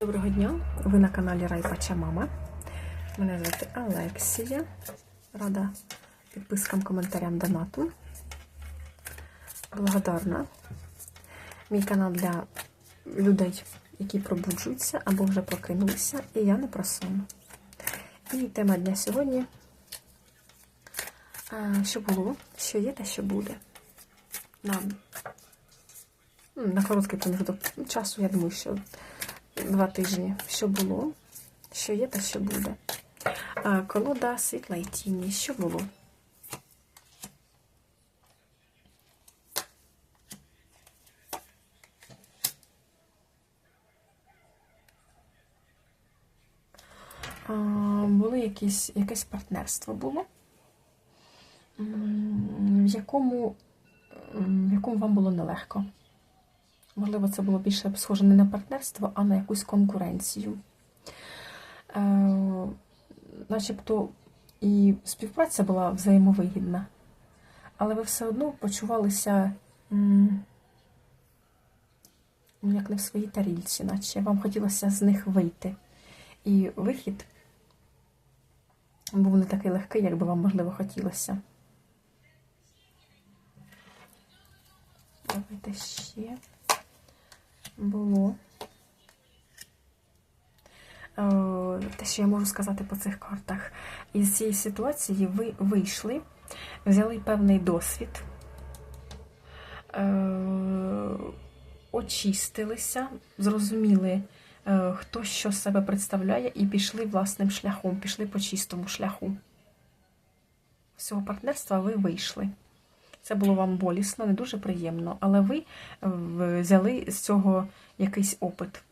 Доброго дня! Ви на каналі Райпача Мама. Мене звати Алексія. Рада підпискам, коментарям, донату. Благодарна. Мій канал для людей, які пробуджуються або вже прокинулися, і я не про сон. І тема дня сьогодні. Що було, що є та що буде. Нам ну, на короткий проміжок часу, я думаю, що два тижні, що було, що є та що буде. А, колода світла і тіні. Що було? А, було якісь, якесь партнерство було, в якому, в якому вам було нелегко. Можливо, це було більше схоже не на партнерство, а на якусь конкуренцію. Е, начебто і співпраця була взаємовигідна, але ви все одно почувалися м, як не в своїй тарільці, наче вам хотілося з них вийти. І вихід був не такий легкий, як би вам, можливо, хотілося. Давайте ще було. Е, Те, що я можу сказати по цих картах, із цієї ситуації ви вийшли, взяли певний досвід, е, очистилися, зрозуміли, е, хто що себе представляє, і пішли власним шляхом, пішли по чистому шляху. З цього партнерства ви вийшли. Це було вам болісно, не дуже приємно, але ви е, взяли з цього якийсь опит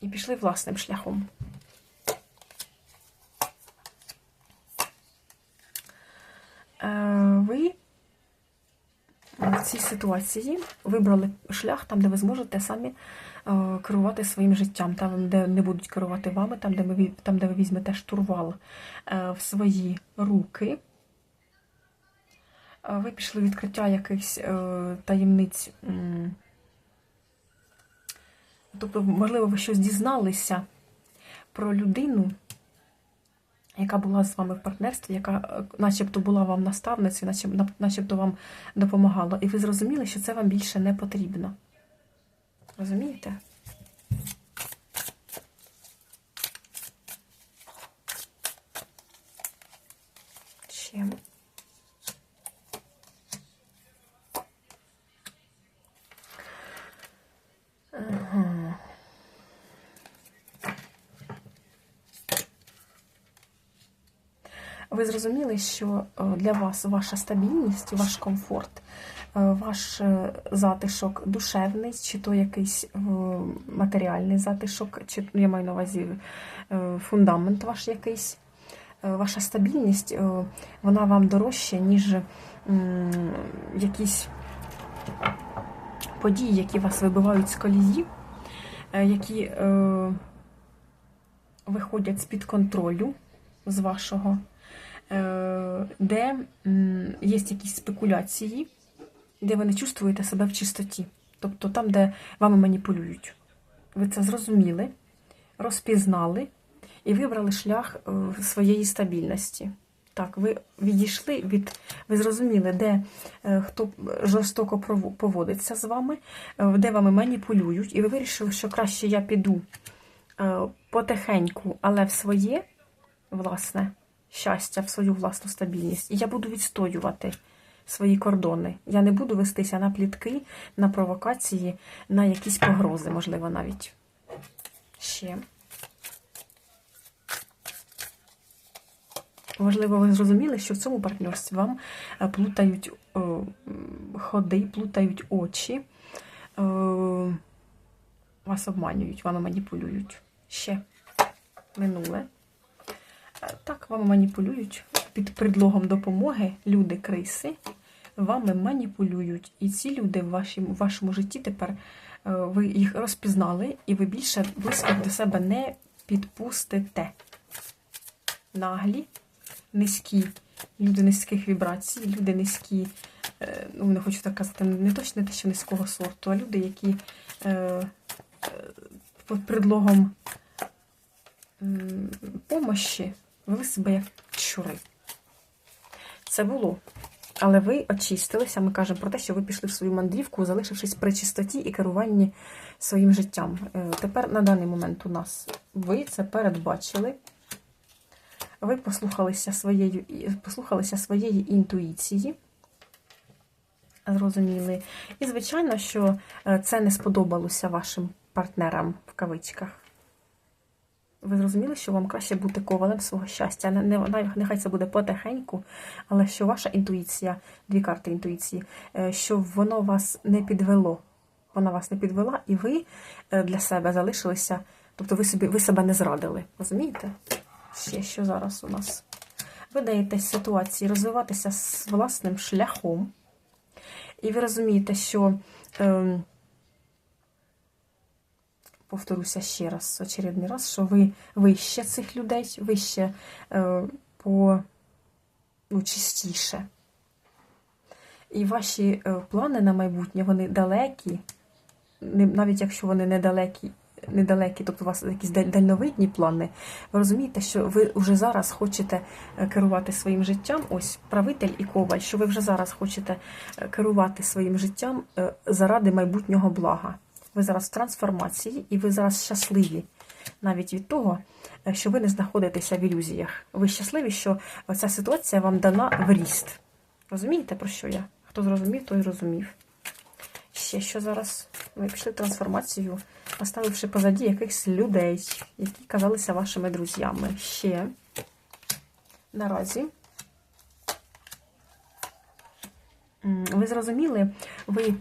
і пішли власним шляхом. Е, Ви в цій ситуації вибрали шлях там, де ви зможете самі е, керувати своїм життям, там, де не будуть керувати вами, там, де ви, візьмете штурвал в свої руки. Ви пішли відкриття якихось е, таємниць. Тобто, можливо, ви щось дізналися про людину, яка була з вами в партнерстві, яка е, начебто була вам наставницею, начебто вам допомагала. І ви зрозуміли, що це вам більше не потрібно. Розумієте? Ще. Ага. Ви зрозуміли, що е, для вас ваша стабільність, ваш комфорт, е, ваш е, затишок душевний, чи то якийсь матеріальний затишок, чи я маю на увазі фундамент ваш якийсь, ваша стабільність, вона вам дорожча, ніж якісь події, які вас вибивають з колії, які виходять з-під контролю з вашого, де є якісь спекуляції, де ви не чувствуєте себе в чистоті. Тобто там, де вами маніпулюють. Ви це зрозуміли, розпізнали і вибрали шлях е, своєї стабільності. Так, ви відійшли від, ви зрозуміли, де е, хто жорстоко поводиться з вами, е, де вами маніпулюють, і ви вирішили, що краще я піду е, потихеньку, але в своє власне щастя, в свою власну стабільність. І я буду відстоювати свої кордони. Я не буду вестися на плітки, на провокації, на якісь погрози, можливо, навіть. Ще. Можливо, ви зрозуміли, що в цьому партнерстві вам е, плутають ходи, плутають очі, е, вас обманюють, вами маніпулюють. Ще минуле. Так, вами маніпулюють під предлогом допомоги люди-криси. Вами маніпулюють. І ці люди в вашому, в вашому житті тепер е, ви їх розпізнали, і ви більше близьких до себе не підпустите. Наглі, низькі, люди низьких вібрацій, люди низькі, е, ну не хочу так казати, не точно те, що низького сорту, а люди, які е, під предлогом помощі вели себе як щури. Це було. Але ви очистилися, ми кажемо про те, що ви пішли в свою мандрівку, залишившись при чистоті і керуванні своїм життям. Е, Тепер на даний момент у нас ви це передбачили. Ви послухалися своєю, послухалися своєї інтуїції. Зрозуміли. І, звичайно, що е, це не сподобалося вашим партнерам в кавичках. Ви зрозуміли, що вам краще бути ковалем свого щастя. Не, не, нехай це буде потихеньку, але що ваша інтуїція, дві карти інтуїції, е, що воно вас не підвело. Вона вас не підвела, і ви е, для себе залишилися, тобто ви, собі, ви себе не зрадили. Розумієте? Ще що зараз у нас? Ви даєтесь ситуації розвиватися з власним шляхом, і ви розумієте, що. Е, повторюся ще раз, очередний раз, що ви вище цих людей, вище е, по ну, чистіше. І ваші е, плани на майбутнє, вони далекі, навіть якщо вони недалекі, недалекі, тобто у вас якісь дальновидні плани, ви розумієте, що ви вже зараз хочете е, керувати своїм життям, ось правитель і коваль, що ви вже зараз хочете керувати своїм життям заради майбутнього блага. Ви зараз в трансформації і ви зараз щасливі навіть від того, е, що ви не знаходитеся в ілюзіях. Ви щасливі, що ця ситуація вам дана в ріст. Розумієте, про що я? Хто зрозумів, той зрозумів. Ще що зараз ви пішли в трансформацію, поставивши позаді якихось людей, які казалися вашими друзями. Ще наразі. М, Ви зрозуміли, ви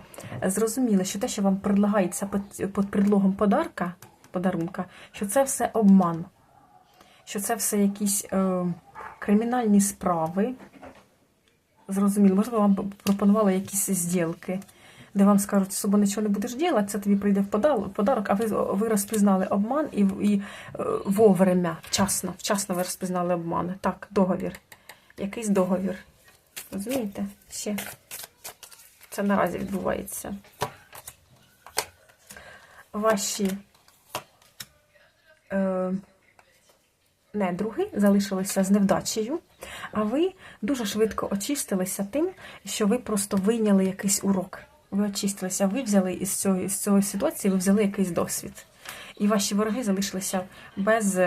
зрозуміли, що те, що вам предлагається під, предлогом подарка, подарунка, що це все обман, що це все якісь е, кримінальні справи. Зрозуміло, можливо, вам пропонували якісь зділки, де вам скажуть, особо нічого не будеш робити, це тобі прийде в подарок, а ви, ви розпізнали обман і, і е, вовремя, вчасно, вчасно ви розпізнали обман. Так, договір. Якийсь договір. Розумієте? Ще. Це наразі відбувається. Ваші е, недруги залишилися з невдачею, а ви дуже швидко очистилися тим, що ви просто вийняли якийсь урок. Ви очистилися, ви взяли із цього, з цього ситуації, ви взяли якийсь досвід. І ваші вороги залишилися без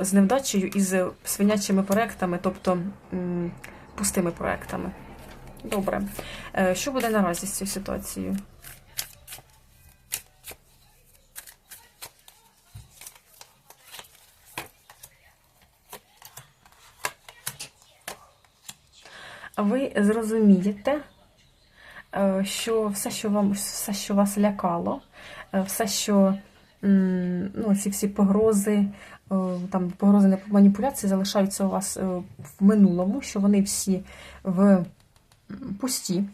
з невдачею і з свинячими проектами, тобто пустими проектами. Добре. Е, Що буде наразі з цією ситуацією? Ви зрозумієте, е, що все, що вам все, що вас лякало, е, все, що ну, ці всі погрози, е, там погрози маніпуляції залишаються у вас е, в минулому, що вони всі в пусті.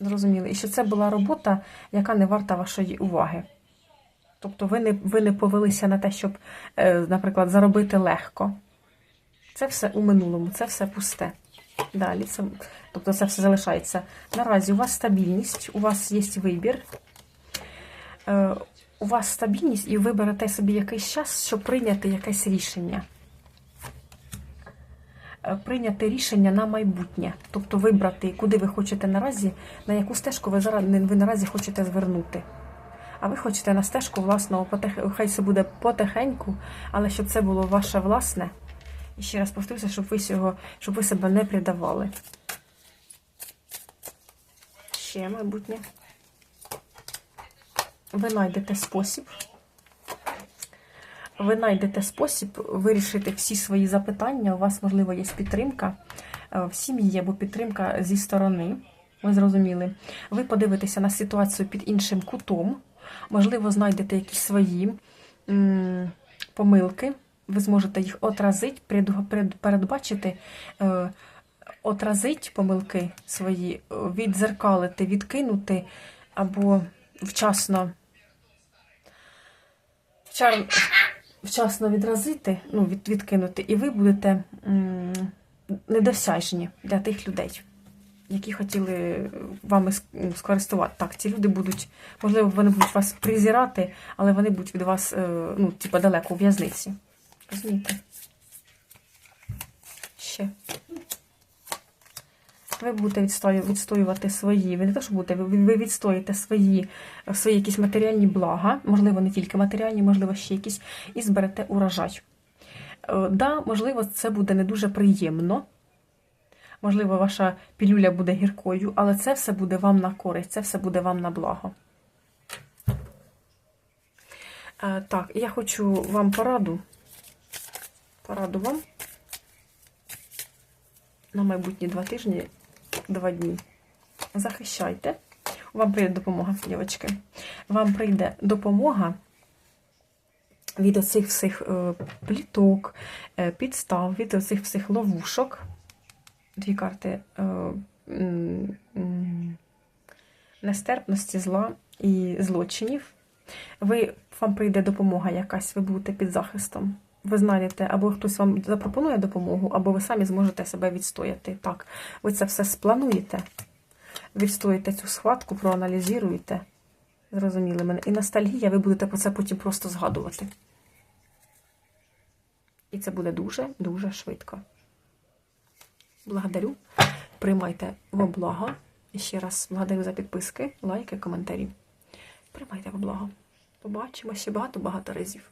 Зрозуміли. І що це була робота, яка не варта вашої уваги. Тобто ви не, ви не повелися на те, щоб, е, наприклад, заробити легко. Це все у минулому, це все пусте. Далі, це, тобто це все залишається. Наразі у вас стабільність, у вас є вибір. У вас стабільність, і ви берете собі якийсь час, щоб прийняти якесь рішення. Е, Прийняти рішення на майбутнє, тобто вибрати, куди ви хочете наразі, на яку стежку ви зараз ви наразі хочете звернути. А ви хочете на стежку власного хай це буде потихеньку, але щоб це було ваше власне. І ще раз повторюся, щоб ви цього, щоб ви себе не придавали. Ще майбутнє. Ви знайдете спосіб. Ви знайдете спосіб вирішити всі свої запитання. У вас, можливо, є підтримка е, в сім'ї або підтримка зі сторони. Ви зрозуміли. Ви подивитеся на ситуацію під іншим кутом. Можливо, знайдете якісь свої помилки. Ви зможете їх отразити, передбачити, е, отразити помилки свої, відзеркалити, відкинути або вчасно вчар- вчасно відразити, ну, від, відкинути, і ви будете недосяжні для тих людей. які хотіли вами скористувати. Так, ці люди будуть, можливо, вони будуть вас презирати, але вони будуть від вас, е, ну, типа, далеко у в'язниці. Розумієте? Ще. Ви будете відстоювати свої, ви не те, що будете, ви, відстоїте свої, свої якісь матеріальні блага, можливо, не тільки матеріальні, можливо, ще якісь, і зберете урожай. Е, Да, можливо, це буде не дуже приємно. Можливо, ваша пілюля буде гіркою, але це все буде вам на користь, це все буде вам на благо. Е, Так, я хочу вам пораду. Пораду вам на майбутні два тижні, два дні. Захищайте. Вам прийде допомога, дівчатки. Вам прийде допомога від оцих всіх е, пліток, е, підстав, від оцих всіх ловушок. Дві карти е, нестерпності, зла і злочинів. Ви, вам прийде допомога якась, ви будете під захистом. Ви знаєте, або хтось вам запропонує допомогу, або ви самі зможете себе відстояти. Так, ви це все сплануєте, відстоїте цю схватку, проаналізуєте. Зрозуміли мене. І ностальгія, ви будете про це потім просто згадувати. І це буде дуже-дуже швидко. Благодарю. Приймайте во благо. І ще раз благодарю за підписки, лайки, коментарі. Приймайте во благо. Побачимо ще багато-багато разів.